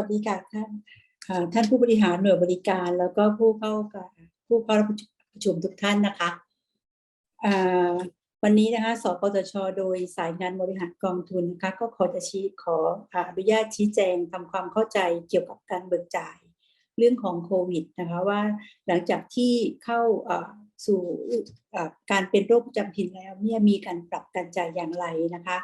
วัสดีค่ะท่านท่านผู้บริหารหน่วยบริการ แล้วก็ผู้เข้าผู้เข้ารับประชุมทุกท่านนะคะวันนี้นะคะสปตช โดยสายงานบริหารกองทุนนะคะก็ขอจะชี้ขออนุญาตชี้แจงทำความเข้าใจเกี่ยวกับการเบิกจ่ายเรื่องของโควิดนะคะว่าหลังจากที่เข้าสู่การเป็นโรคประจำถิ่นแล้วเนี่ยมีการปรับการจ่ายอย่างไรนะคะ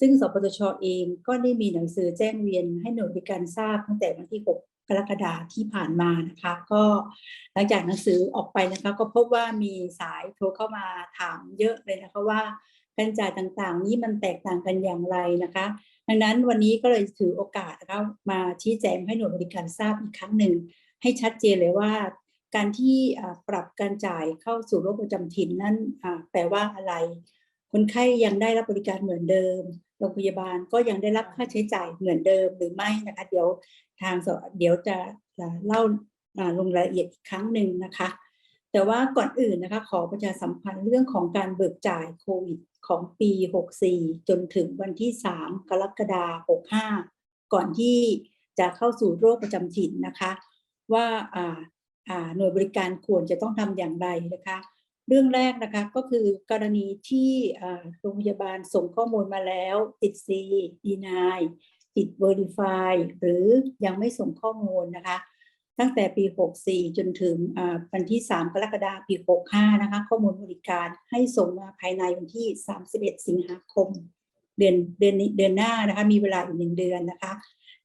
ซึ่งสปตชเองก็ได้มีหนังสือแจ้งเวียนให้หน่วยบริการทราบตั้งแต่วันที่ 6 กรกฎาคมที่ผ่านมานะคะ ก็หลังจากหนังสือออกไปนะคะ ก็พบว่ามีสายโทรเข้ามาถามเยอะเลยนะคะว่าการจ่ายต่างๆ นี้มันแตกต่างกันอย่างไรนะคะ ดังนั้นวันนี้ก็เลยถือโอกาสนะคะมาชี้แจงให้หน่วยบริการทราบอีกครั้งหนึ่ง ให้ชัดเจนเลยว่า การที่ปรับการจ่ายเข้าสู่โรคประจำถิ่นนั้นแปลว่าอะไร คนไข้ยังได้รับบริการเหมือนเดิม โรงพยาบาลก็ยังได้รับค่าใช้จ่ายเหมือนเดิมหรือไม่นะคะ เดี๋ยวทางสเดี๋ยวจะจะเล่าาลงรายละเอียดอีกครั้งหนึ่งนะคะ แต่ว่าก่อนอื่นนะคะขอประชาสัมพันธ์เรื่องของการเบิกจ่ายโควิดของปี 64 จนถึงวันที่ 3 กรกฎาคม 65 ก่อนที่จะเข้าสู่โรคประจำถิ่นนะคะ ว่าอ่าอ่าหน่วยบริการควรจะต้องทำอย่างไรนะคะ เรื่องแรกนะคะก็คือกรณีที่โรงพยาบาลส่งข้อมูลมาแล้ว ติดซีดีนายติด Verify หรือยังไม่ส่งข้อมูลนะคะ ตั้งแต่ปี 64 จนถึงวันที่ 3 กรกฎาคมปี 65 นะคะ ข้อมูลบริการให้ส่งมาภายในวันที่ 31 สิงหาคม เดือนเดือนเดือนหน้านะคะ มีเวลาอีกหนึ่งเดือนนะคะ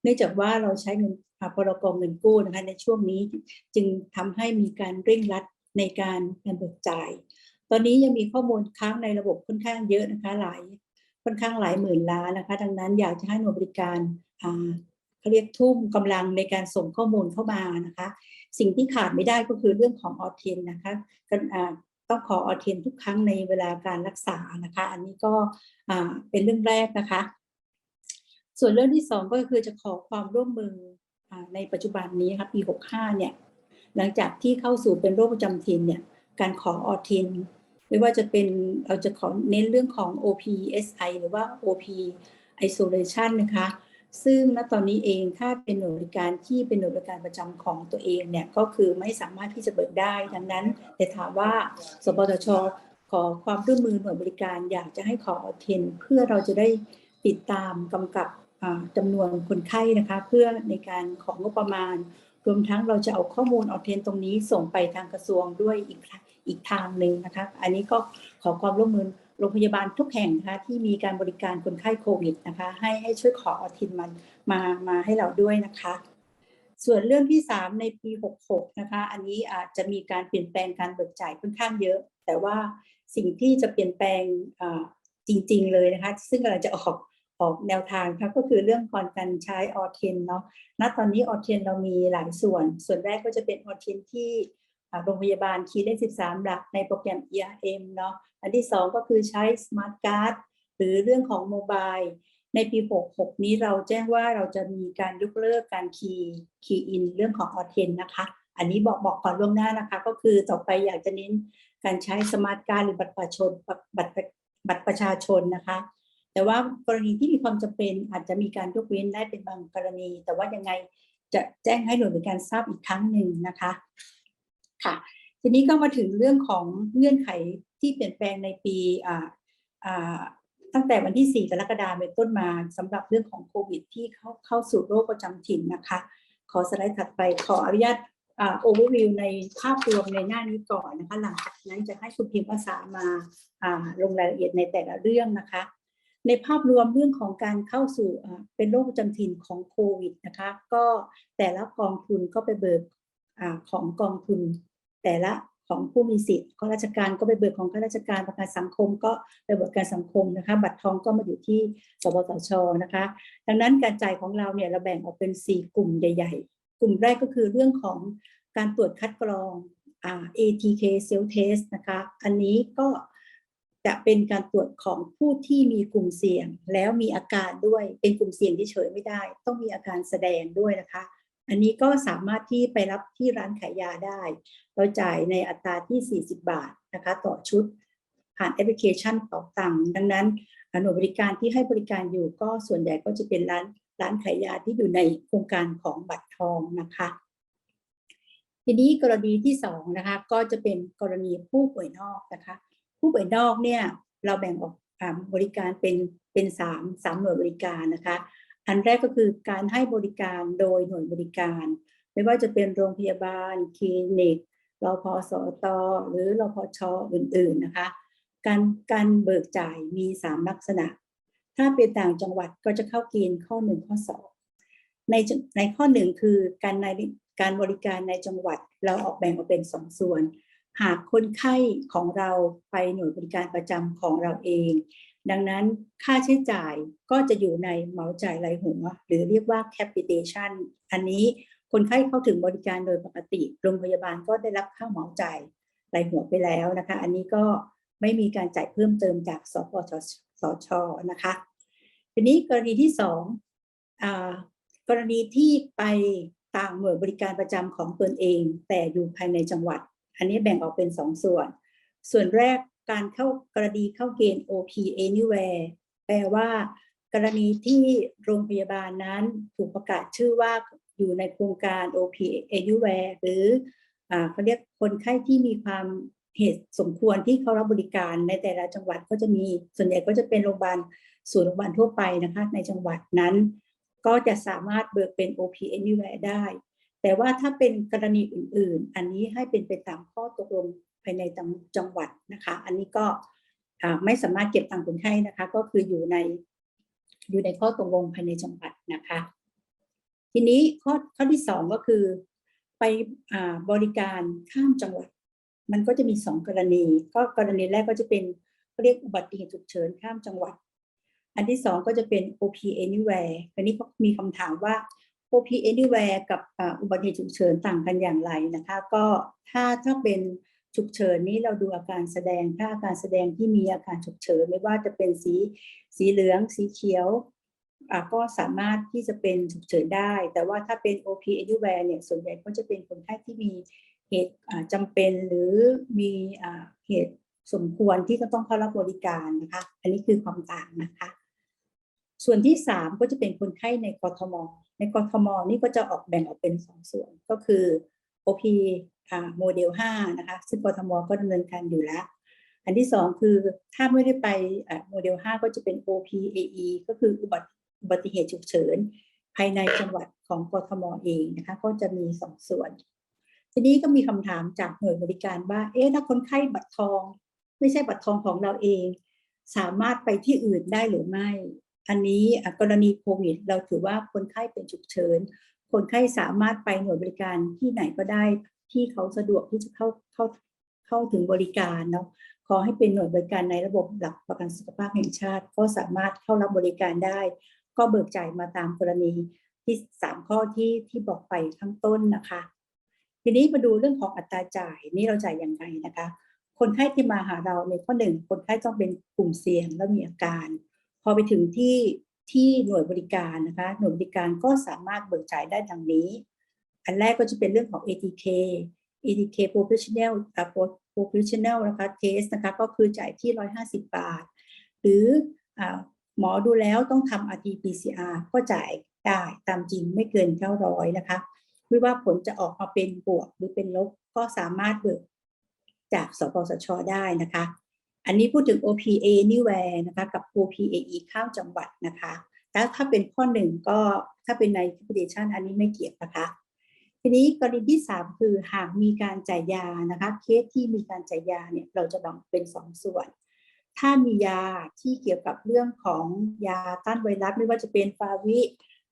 เนื่องจากว่าเราใช้เงินอ่าพรกเงินกู้นะคะในช่วงนี้จึงทำให้มีการเร่งรัด ในการการเบิกจ่าย ตอนนี้ยังมีข้อมูลค้างในระบบค่อนข้างเยอะนะคะหลายค่อนข้างหลายหมื่นล้านนะคะ ดังนั้นอยากจะให้หน่วยบริการเขาเรียกทุ่มกำลังในการส่งข้อมูลเข้ามานะคะ สิ่งที่ขาดไม่ได้ก็คือเรื่องของออเทนนะคะต้องขอออเทนทุกครั้งในเวลาการรักษานะคะ อันนี้ก็เป็นเรื่องแรกนะคะ ส่วนเรื่องที่สองก็คือจะขอความร่วมมือในปัจจุบันนี้ค่ะปี 65 เนี่ย หลังจากที่เข้าสู่เป็นโรคประจำถิ่นเนี่ยการขอออทิน ไม่ว่าจะเป็นเราจะขอเน้นเรื่องของ OPSI หรือว่า OP isolation นะคะ ซึ่งณตอนนี้เองถ้าเป็นหน่วยบริการที่เป็นหน่วยบริการประจำของตัวเองเนี่ยก็คือไม่สามารถที่จะเบิกได้ ดังนั้น แต่ถามว่า สปตชขอความร่วมมือหน่วยบริการอยากจะให้ขอออทินเพื่อเราจะได้ติดตามกำกับอ่าจำนวนคนไข้นะคะ เพื่อในการของงบประมาณ รวมทั้งเราจะเอาข้อมูลออเทนตรงนี้ส่งไปทางกระทรวงด้วยอีกทางอีกทางหนึ่งนะคะ อันนี้ก็ขอความร่วมมือโรงพยาบาลทุกแห่งนะคะที่มีการบริการคนไข้โควิดนะคะ ให้ให้ช่วยขอออทินมันมามาให้เราด้วยนะคะ ส่วนเรื่องที่ 3 ในปี 66 นะคะ อันนี้อาจจะมีการเปลี่ยนแปลงการเบิกจ่ายค่อนข้างเยอะ แต่ว่าสิ่งที่จะเปลี่ยนแปลงจริง ๆ เลยนะคะ ซึ่งกำลังจะออก ออกแนวทางค่ะก็คือเรื่องของการใช้ออเทนเนาะ ณ ตอนนี้ออเทนเรามีหลายส่วน ส่วนแรกก็จะเป็นออเทนที่โรงพยาบาลคีย์เลข13 หลักในโปรแกรม ERM เนาะ อันที่ 2 ก็คือใช้ Smart Card หรือเรื่องของโมบาย ในปี 66 นี้เราแจ้งว่าเราจะมีการยกเลิกการคีย์คีย์อินเรื่องของออเทนนะคะ อันนี้บอกบอกก่อนล่วงหน้านะคะ ก็คือต่อไปอยากจะเน้นการใช้สมาร์ทการ์ดหรือบัตรประชาชนบัตรบัตรประชาชนนะคะ แต่ว่ากรณีที่มีความจำเป็นอาจจะมีการยกเว้นได้เป็นบางกรณี แต่ว่ายังไงจะแจ้งให้หน่วยบริการทราบอีกครั้งหนึ่งนะคะค่ะ ทีนี้ก็มาถึงเรื่องของเงื่อนไขที่เปลี่ยนแปลงในปีอ่าอ่าตั้งแต่วันที่ 4 กรกฎาคมเป็นต้นมาสำหรับเรื่องของโควิด ที่เข้าเข้าสู่โรคประจำถิ่นนะคะ ขอสไลด์ถัดไปขออนุญาตโอเวอร์วิวในภาพรวมในหน้านี้ก่อนนะคะ หลังจากนั้นจะให้คุณพิมพ์ภาษามาลงรายละเอียดในแต่ละเรื่องนะคะ ในภาพรวมเรื่องของการเข้าสู่เป็นโรคประจำถิ่นของโควิดนะคะก็แต่ละกองทุนก็ไปเบิกอของกองทุน แต่ละของผู้มีสิทธิ์ข้าราชการก็ไปเบิกของข้าราชการประกันสังคม ก็ไปเบิกการสังคมนะคะ บัตรทองก็มาอยู่ที่สปสชนะคะ ดังนั้นการจ่ายของเราเนี่ยเราแบ่งออกเป็น 4 กลุ่มใหญ่ ๆ กลุ่มแรกก็คือเรื่องของการตรวจคัดกรองอ ATK Self Test นะคะ อันนี้ก็ จะเป็นการตรวจของผู้ที่มีกลุ่มเสี่ยง แล้วมีอาการด้วยเป็นกลุ่มเสี่ยงที่เฉยไม่ได้ ต้องมีอาการแสดงด้วยนะคะ อันนี้ก็สามารถที่ไปรับที่ร้านขายยาได้ เราจ่ายในอัตราที่ 40 บาทนะคะต่อชุดผ่านแอปพลิเคชันเป๋าตังค์ดังนั้นหน่วยบริการที่ให้บริการอยู่ก็ส่วนใหญ่ก็จะเป็นร้านร้านขายยาที่อยู่ในโครงการของบัตรทองนะคะ ทีนี้กรณีที่สองนะคะก็จะเป็นกรณีผู้ป่วยนอกนะคะ ผู้ป่วยนอกเนี่ยเราแบ่งออกบริการเป็นเป็นสามสามหน่วยบริการนะคะ อันแรกก็คือการให้บริการโดยหน่วยบริการ ไม่ว่าจะเป็นโรงพยาบาล คลินิกรพสต หรือรพชอื่นๆนะคะ การการเบิกจ่ายมีสามลักษณะ ถ้าเป็นต่างจังหวัดก็จะเข้าเกณฑ์ข้อหนึ่งข้อสองในในข้อหนึ่งคือการในการบริการในจังหวัดเราออกแบ่งออกเป็นสองส่วน หากคนไข้ของเราไปหน่วยบริการประจำของเราเอง ดังนั้นค่าใช้จ่ายก็จะอยู่ในเหมาจ่ายรายหัวหรือเรียกว่า capitation อันนี้คนไข้เข้าถึงบริการโดยปกติ โรงพยาบาลก็ได้รับค่าเหมาจ่ายรายหัวไปแล้วนะคะ อันนี้ก็ไม่มีการจ่ายเพิ่มเติมจากสปชสชนะคะ ทีนี้กรณีที่สองอกรณีที่ไปต่างหน่วยบริการประจำของตนเอง แต่อยู่ภายในจังหวัด อันนี้แบ่งออกเป็นสองส่วน ส่วนแรกการเข้ากรณีเข้าเกณฑ์ OP Anywhere แปลว่า กรณีที่โรงพยาบาลนั้นถูกประกาศชื่อว่าอยู่ในโครงการ OP Anywhere หรืออเขาเรียกคนไข้ที่มีความเหตุสมควรที่เขารับบริการในแต่ละจังหวัดก็จะมีส่วนใหญ่ก็จะเป็นโรงพยาบาลศูนย์โรงพยาบาลทั่วไปนะคะในจังหวัดนั้น ก็จะสามารถเบิกเป็น OP Anywhere ได้ แต่ว่าถ้าเป็นกรณีอื่น ๆ อันนี้ให้เป็นไปตามข้อตกลงภายในจังหวัดนะคะ อันนี้ก็ไม่สามารถเก็บตังค์คนไข้นะคะ ก็คืออยู่ในอยู่ในข้อตกลงภายในจังหวัดนะคะ ทีนี้ข้อข้อที่สองก็คือไปบริการข้ามจังหวัด มันก็จะมีสองกรณี ก็กรณีแรกก็จะเป็นเรียกอุบัติเหตุฉุกเฉินข้ามจังหวัด อันที่สองก็จะเป็น OP Anywhere อันนี้ก็มีคำถามว่า OP Anywhere กับอุบัติเหตุฉุกเฉินต่างกันอย่างไรนะคะ ก็ถ้าถ้าเป็นฉุกเฉินนี้เราดูอาการแสดง ถ้าอาการแสดงที่มีอาการฉุกเฉินไม่ว่าจะเป็นสีสีเหลือง สีเขียวก็สามารถที่จะเป็นฉุกเฉินได้ แต่ว่าถ้าเป็น OP Anywhere เนี่ยส่วนใหญ่ก็จะเป็นคนไข้ที่มีเหตุจำเป็นหรือมีเหตุสมควรที่จะต้องเข้ารับบริการนะคะ อันนี้คือความต่างนะคะ ส่วนที่สามก็จะเป็นคนไข้ในกทม ในกทมนี่ก็จะออกแบ่งออกเป็นสองส่วนก็คือ OP โมเดล5นะคะซึ่งกทมก็ดำเนินการอยู่แล้ว อันที่สองคือถ้าไม่ได้ไปโมเดล 5 ก็จะเป็น OPAE ก็คืออุบัติเหตุฉุกเฉิน ภายในจังหวัดของกทมเองนะคะก็จะมีสองส่วน ทีนี้ก็มีคำถามจากหน่วยบริการว่าเอ๊ะถ้าคนไข้บัตรทอง ไม่ใช่บัตรทองของเราเอง สามารถไปที่อื่นได้หรือไม่ อันนี้กรณีโควิด เราถือว่าคนไข้เป็นฉุกเฉิน คนไข้สามารถไปหน่วยบริการที่ไหนก็ได้ที่เขาสะดวกที่จะเข้าเข้าเข้าถึงบริการเนาะขอให้เป็นหน่วยบริการในระบบหลักประกันสุขภาพแห่งชาติ ก็สามารถเข้ารับบริการได้ ก็เบิกจ่ายมาตามกรณีที่สามข้อที่ที่บอกไปข้างต้นนะคะ ทีนี้มาดูเรื่องของอัตราจ่ายนี่เราจ่ายอย่างไรนะคะ คนไข้ที่มาหาเราในข้อหนึ่งคนไข้ต้องเป็นกลุ่มเสี่ยงและมีอาการ อไปถึงที่ที่หน่วยบริการนะคะหน่วยบริการก็สามารถเบิกจ่ายได้ดังนี้ อันแรกก็จะเป็นเรื่องของ ATK ATK professional professional นะคะ test นะคะก็คือจ่ายที่ 150 บาท หรืออหมอดูแล้วต้องทำ RT PCR ก็จ่ายได้ตามจริงไม่เกินเท่าร้อยนะคะ ไม่ว่าผลจะออกมาเป็นบวกหรือเป็นลบก็สามารถเบิกจากสปสชได้นะคะ อันนี้พูดถึง OPA Anywhere นะคะกับ OPAE ข้ามจังหวัดนะคะแล้วถ้าเป็นข้อหนึ่งก็ถ้าเป็นใน capitation อันนี้ไม่เกี่ยวนะคะ ทีนี้กรณีที่ 3 คือหากมีการจ่ายยานะคะเคสที่มีการจ่ายยาเนี่ยเราจะแบ่งเป็น 2 ส่วน ถ้ามียาที่เกี่ยวกับเรื่องของยาต้านไวรัสไม่ว่าจะเป็นฟาวิ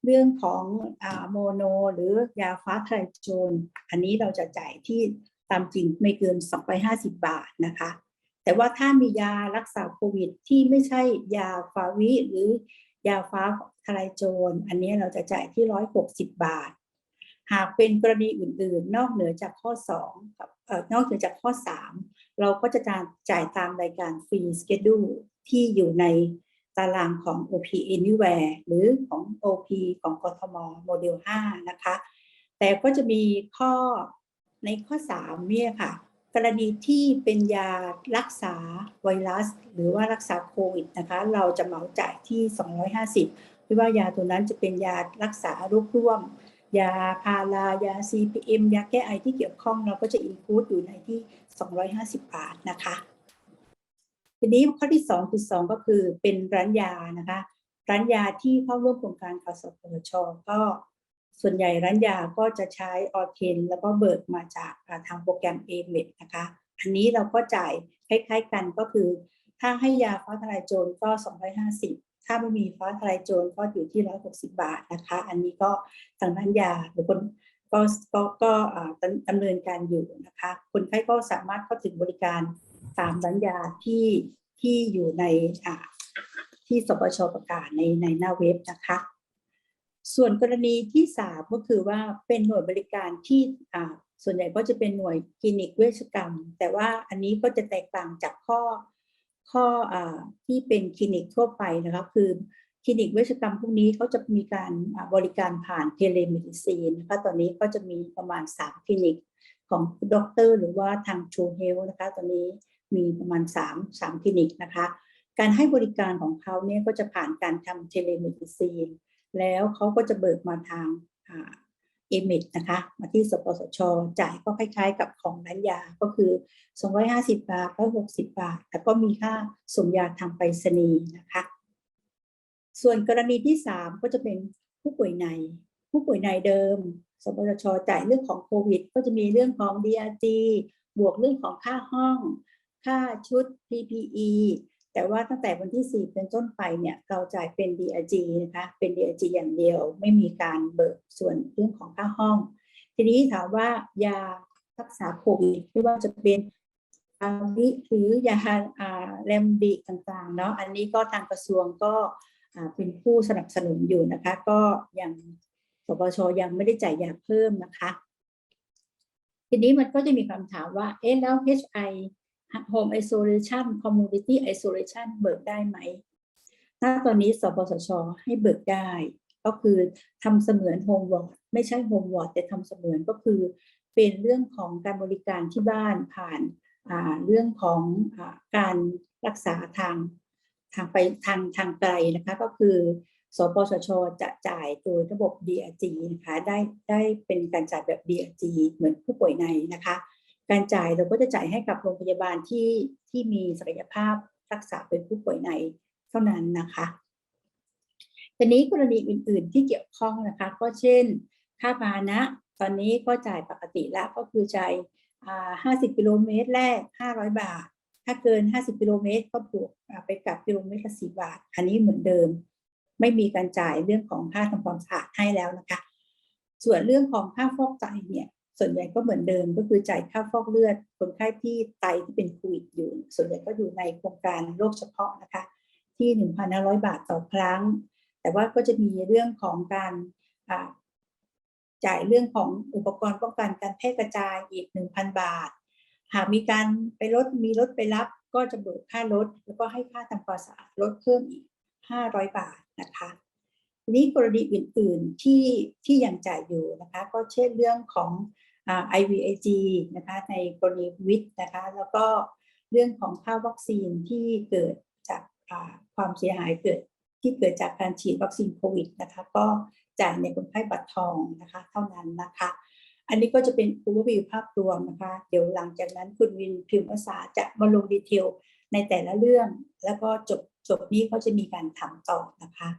เรื่องของอโมโน หรือยาฟ้าไทรโจน อันนี้เราจะจ่ายที่ตามจริงไม่เกิน 250 บาทนะคะ แต่ว่าถ้ามียารักษาโควิด ที่ไม่ใช่ยาฟาวิหรือยาฟ้าทลายโจร อันนี้เราจะจ่ายที่ 160 บาท หากเป็นกรณีอื่นๆ นอกเหนือจากข้อ2กับเอ่อนอกเหนือจากข้อ 3 เราก็จะจ่ายตามรายการฟรีสเกดูที่อยู่ในตารางของ OP Anywhere หรือของ OP ของกทมโมเดล 5 นะคะ แต่ก็จะมีข้อในข้อ 3 เนี่ยค่ะ กรณีที่เป็นยารักษาไวรัส หรือว่ารักษาโควิดนะคะ เราจะเหมาจ่ายที่ 250ไม่ว่ายาตัวนั้นจะเป็นยารักษาโรคร่วม ยาพารายา CPM ยาแก้ไอที่เกี่ยวข้องเราก็จะอินคูดอยู่ในที่ 250 บาทนะคะทีนี้ข้อที่ 2.2 ก็คือเป็นร้านยานะคะ ร้านยาที่เข้าร่วมโครงการกสพชก็ ส่วนใหญ่ร้านยาก็จะใช้ออเทนแล้วก็เบิกมาจากทางโปรแกรมเอเมดนะคะ อันนี้เราก็จ่ายคล้ายๆกันก็คือ ถ้าให้ยาฟ้าทลายโจรก็ 250 ถ้าไม่มีฟ้าทลายโจรก็อยู่ที่ 160 บาทนะคะ อันนี้ก็ทางร้านยาหรือคนก็ก็ก็ดำเนินการอยู่นะคะ คนไข้ก็สามารถเข้าถึงบริการตามร้านยาที่ที่อยู่ในที่สปชประกาศในในหน้าเว็บนะคะ ส่วนกรณีที่สามก็คือว่าเป็นหน่วยบริการที่ส่วนใหญ่ก็จะเป็นหน่วยคลินิกเวชกรรม แต่ว่าอันนี้ก็จะแตกต่างจากข้อข้ออที่เป็นคลินิกทั่วไปนะคะคือคลินิกเวชกรรมพวกนี้เขาจะมีการบริการผ่านเทเลเมดิซีนนะคะตอนนี้ก็จะมีประมาณ 3 คลินิกของด็อกเตอร์หรือว่าทาง True Health นะคะตอนนี้มีประมาณ 3 3 คลินิกนะคะ การให้บริการของเขาเนี่ยก็จะผ่านการทำเทเลเมดิซีน แล้วเขาก็จะเบิกมาทางเอเมดนะคะ มาที่สปสช จ่ายก็คล้ายๆ กับของร้านยาก็คือ 250 บาท160 บาท แล้วก็มีค่าส่งยาทางไปรษณีย์นะคะ ส่วนกรณีที่ 3 ก็จะเป็นผู้ป่วยใน ผู้ป่วยในเดิม สปสช จ่ายเรื่องของโควิด ก็จะมีเรื่องของ DRG บวกเรื่องของค่าห้อง ค่าชุด PPE แต่ว่าตั้งแต่วันที่ 4 เป็นต้นไปเนี่ยเราจ่ายเป็น DRG นะคะ เป็น DRG อย่างเดียว ไม่มีการเบิกส่วนเรื่องของค่าห้อง ทีนี้ถามว่ายารักษาโควิดไม่ว่าจะเป็นอาวิหรือยาอ่าแรมดีต่างๆเนาะอันนี้ก็ทางกระทรวงก็เป็นผู้สนับสนุนอยู่นะคะ ก็ยังสปชยังไม่ได้จ่ายยาเพิ่มนะคะ ทีนี้มันก็จะมีคำถามว่าเอ๊ะแล้ว HI Home Isolation Community Isolation เบิกได้ไหม ถ้าตอนนี้สปสช ให้เบิกได้ ก็คือทำเสมือน Home Ward ไม่ใช่ Home Ward แต่ทำเสมือนก็คือ เป็นเรื่องของการบริการที่บ้านผ่านาเรื่องของอการรักษาทางทางไปทางทางไกลนะคะก็คือ สปสช จะจ่ายโดยระบบ DRG นะคะได้ได้เป็นการจ่ายแบบ DRG เหมือนผู้ป่วยในนะคะ การจ่ายเราก็จะจ่ายให้กับโรงพยาบาลที่ที่มีศักยภาพรักษาเป็นผู้ป่วยในเท่านั้นนะคะทีนี้กรณีอื่น ๆ ที่เกี่ยวข้องนะคะ ก็เช่น ค่าพาหนะ ตอนนี้ก็จ่ายปกติแล้วก็คือจ่าย50 กิโลเมตรแรก 500 บาท ถ้าเกิน 50 กิโลเมตรก็บวกไปกับกิโลเมตรละ4บาท อันนี้เหมือนเดิม ไม่มีการจ่ายเรื่องของค่าทำความสะอาดให้แล้วนะคะ ส่วนเรื่องของค่าฟอกไตเนี่ย ส่วนใหญ่ก็เหมือนเดิมก็คือจ่ายค่าฟอกเลือด คนไข้ที่ไตที่เป็นโควิดอยู่ ส่วนใหญ่ก็อยู่ในโครงการโรคเฉพาะนะคะ ที่ 1,500 บาทต่อครั้ง แต่ว่าก็จะมีเรื่องของการจ่ายเรื่องของอุปกรณ์ป้องกันการแพร่กระจายอีก 1,000 บาท หากมีการไปรถมีรถไปรับก็จะเบิกค่ารถ แล้วก็ให้ค่าทำความสะอาดรถเพิ่มอีก 500 บาทนะคะทีนี้กรณีอื่น ๆที่ที่ยังจ่ายอยู่นะคะ ก็เช่นเรื่องของ IVIG นะคะในกรณีวิทย์นะคะแล้วก็เรื่องของค่าวัคซีนที่เกิดจากความเสียหายเกิดที่เกิดจากการฉีดวัคซีนโควิดนะคะก็จ่ายในคนไข้บัตรทองนะคะเท่านั้นนะคะ อันนี้ก็จะเป็น overview ภาพรวมนะคะ เดี๋ยวหลังจากนั้นคุณวินพิมพ์ภาษาจะมาลงดีเทลในแต่ละเรื่อง แล้วก็จบจบนี้เขาจะมีการถามตอบนะคะ